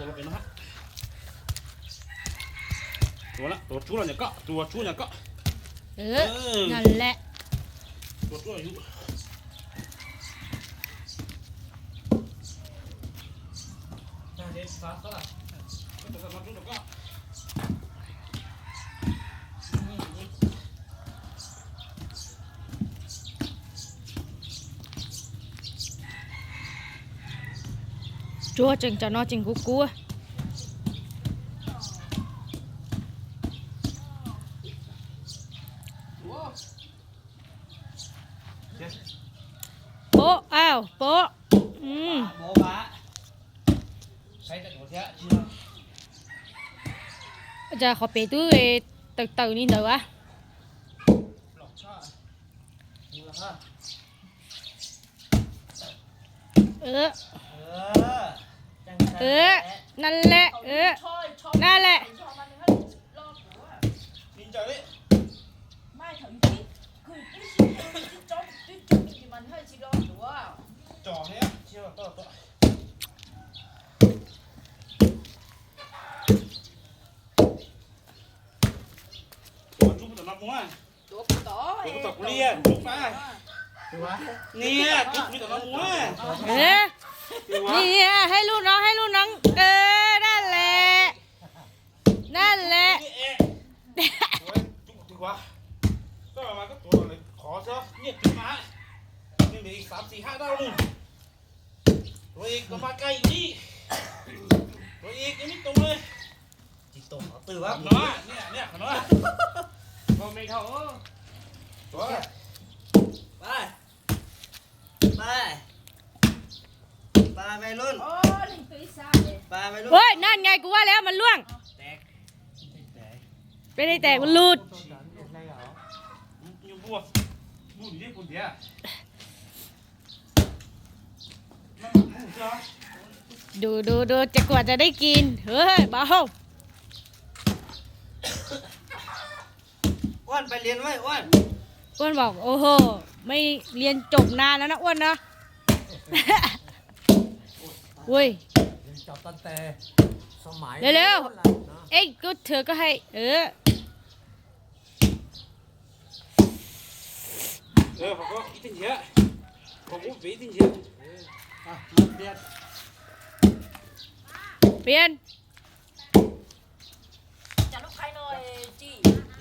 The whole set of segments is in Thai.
ตัวเราเป็นนะฮะตัวละตัวชู้เราเนี่ยก็ตัวชู้เนี่ยก็เอเอออนั่นแหละตัวชู้อายุน่าเด็ดฟ้าก็ล่ะก็ตัวกันมาชู้เราก็จัวจึงจะนอจึงกูกลัวโป๊ะอ้าวโป๊ะอืมโมบะใช้แต่ตัวเนี้ยเชื่อจะขอเปตู้เอตึก ตึนี่เดี๋ยววะหลอกชามูลค่าเออเออจัง เออ นั่นแหละ เออ นั่นแหละจาเลยไม่ถึงที่คือที่ชิ้นที่จบที่จุดที่มันให้ชิลล์หรือว่าจ่อเนี่ยเชี่ยวตัวกูตัวนับมัวตัวต่อตัวตัวกุเลียนตัวฟ้าดูวะเนี่ยตัวชู้ตัวนับมัว เออ นี่ให้ลูกน้องให้ลูกน้องเออนั่นแหละนั่นแหละนี่เอ๊ะโอ้ยจุกดีกว่าก็มาก็ตัวเลยขอซะเนี่ยจุกมายังเหลืออีกสามสี่ห้าดาวนึงตัวอีกก็มาใกล้อีกนี่ตัวอีกยังไม่ตรงเลยจิตตกเอาตื่นวะขน้อยเนี่ยเนี่ยขน้อยก็ไม่เท่าตัวไปไป ไปไปรุ่นโอ้ลิงตัวซ่าเลยไปไปรุ่นโอ้ยนั่นไงกูว่าแล้วมันล่วงแตกแตกไม่ได้แตกมันหลุดอะไรเหรออยู่บัวบูนี่ปุ่นเดียนั่นบูจ้าดูดูดูจะกว่าจะได้กิน เฮ้ยเบาอ้วนไปเรียนไว้อ้วนอ้วนบอก โอ้โห ไม่เรียนจบนานแล้วนะอ้วนนะ อุ้ยจับตั้งแต่สมัยเร็วๆโบราณนะเอ้ยก็เธอก็ให้ เออ เออผมก็อีทิ้งเยอะผมก็ไปทิ้งเยอะอะมาเรียนเปลี่ยนจะลูกใครหน่อยจี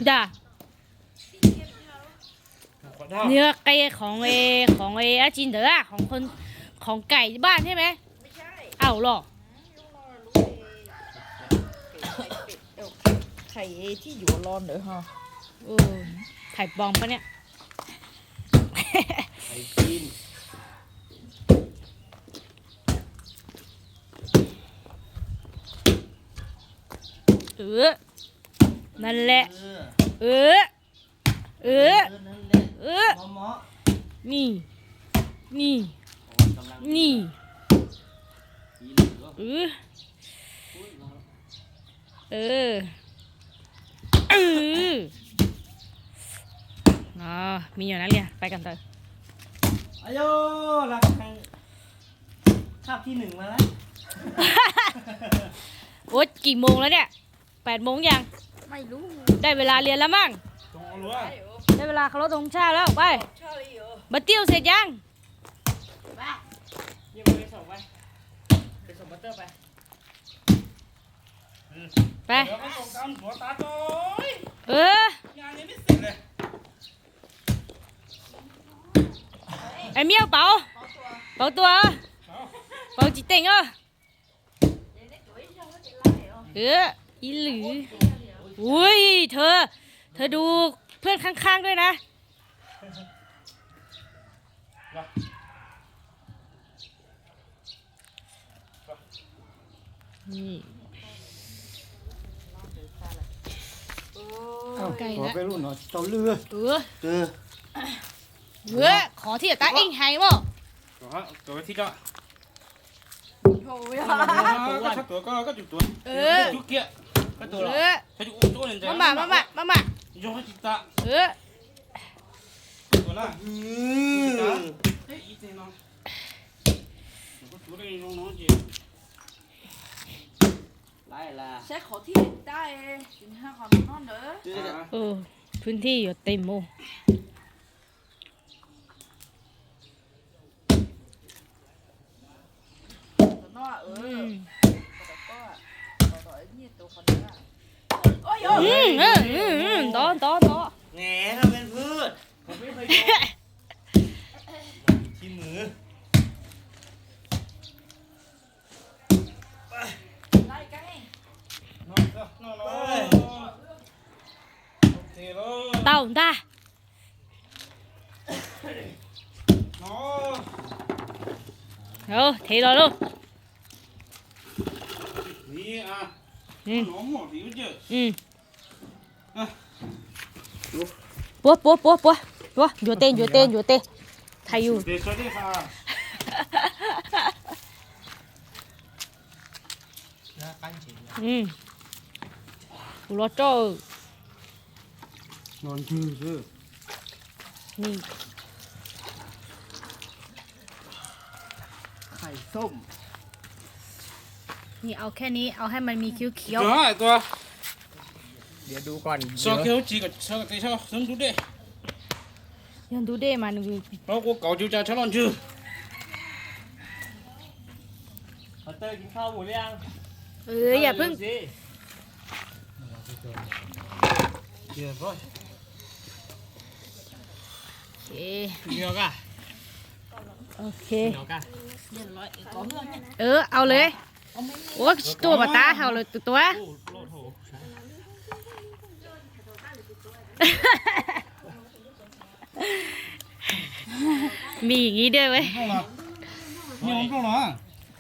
ด่าสีเข้มเท่าขอเท่าเนื้อไก่ของเอของเออาจินเดอร์ของคนของไก่บ้านใช่ไหมไม่ใช่เอ้าหรอลูกนอนรู้เลยไข่ที่อยู่ร้อนเด้อฮะเออไข่บอมปะเนี่ยไอ้จีนเออ นั่นแหละ เออ เออ เออเออนั่นแหละเออหมอหมอนี่ นี่กำลังนี่อี เหลือเออเออเอออ๋อมีอยู่นักเรียนไปกันเถอะอายุหลักทางคาบที่หนึ่งมาแล้วโอ๊ยกี่โมงแล้วเนี่ยแปดโมงยัง ไม่รู้ ได้เวลาเรียนแล้วมั้ง ตรงเอาหรือวะเดี๋ยวได้เวลาเคารพธงชาติแล้วไปชาลีเหรอบัตเตี้ยวเสร็จยัง บ้า ยังไปส่งไปไป ส่งบัตเตอร์ไปไป เดี๋ยวมาส่งตามหัวตาโต้ยเออ งานยังไม่เสร็จเลยไอ้เมียวเป๋าขอตัวเป๋าตัวเออเอาเป๋าจีเต็งเออเดี๋ยวนี้ตัวอีช่างก็จะไล่เหรอเอออีหลืออุ้ยเธอ เธอดูเพื่อนข้างๆด้วยนะ นี่ไก่ขอละไปรุ่นหน่อยเจ้าเรือเออเออเออขอที่จะตาเองให้บ่ตัวฮะตัวที่เจ้าโอ้ยก็ชักตัวก็ก็จุดตัวเออจุดเกี้ยก็ตัวเอละอถ้าจุดตัวเนี่ยมามามามามามาโยกให้จิตตาเออตัวละอืจิตตามเฮ้ยอีเต้น้องก็ตัวได้น้องน้องจี ได้ละ sẽ khó thi đại chính hai còn non nữa เออพื้นที่อยู่เต็มโม nó ở อืม có có có nhiệt độ còn nữa ôi อื ôi มเอออืมอืมต่อต่อต่อแหนทำเป็นพืชผมไม่เคยโดน ที่มือ lại cái นอนซะนอนนอนโอเคเลย เต่าตานอนเออเทรอลูกนี่อะอืมหนอ นอยู่เต้นอยู่เต้นไทยอยู่เด็กสวัสดีค่ะแล้วกันเฉยอืมกูรอเจ้านอนชื่อชื่อนี่ไข่ส้มนี่เอาแค่นี้เอาให้มันมีเขียวเขียวตัวตัวเดี๋ยวดูก่อนซอเขียวจีกับซอตีชอบสมดูดิๆยังดูได้มันคือเพราะกูเก่าจูจ่าชะลอนชื่อเขาเตอร์กินข้าวหมูหรือยังเอออย่าเพิ่งสิเดี๋ยวร้อยโอ เคเดี๋ยวก่ะโอเคเดี๋ยวก่ะเออเอาเลยโอ้ตัวปะตาเอาเลยตัวตัวโอ้โลดโหมีอย่างงี้ด้วยเว้ยต้องเหรอนี่ผมต้องเหรอ